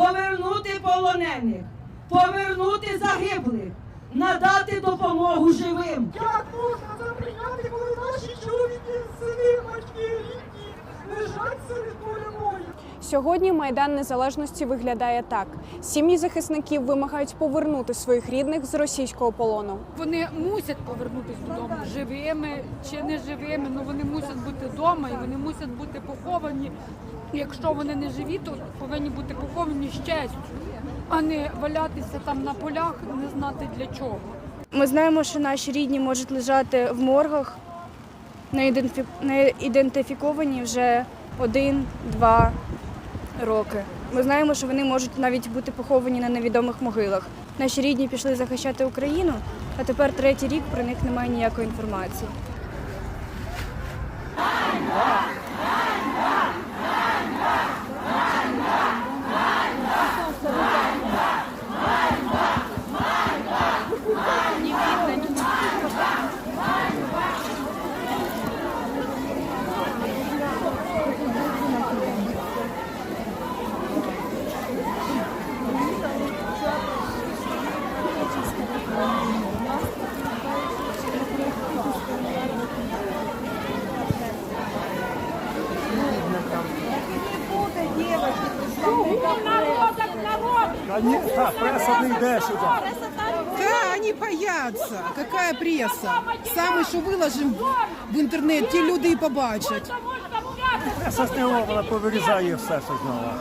повернути полонених, повернути загиблих, надати допомогу живим. Як можна заприйняти, коли наші чоловіки, сини, батьки, рідні лежать серед поля бою? Сьогодні Майдан Незалежності виглядає так: сім'ї захисників вимагають повернути своїх рідних з російського полону. Вони мусять повернутися додому живими чи не живими. Ну вони мусять бути вдома і вони мусять бути поховані. Якщо вони не живі, то повинні бути поховані з честю, а не валятися там на полях, не знати для чого. Ми знаємо, що наші рідні можуть лежати в моргах, не ідентифі- не ідентифіковані вже один-два роки. Ми знаємо, що вони можуть навіть бути поховані на невідомих могилах. Наші рідні пішли захищати Україну, а тепер третій рік про них немає ніякої інформації. Конечно, пресса не йде сюда. Да, они боятся. Какая пресса? Саме, що виложимо в інтернет, ті люди і побачать. Преса з нього вона повирізає все, що знала.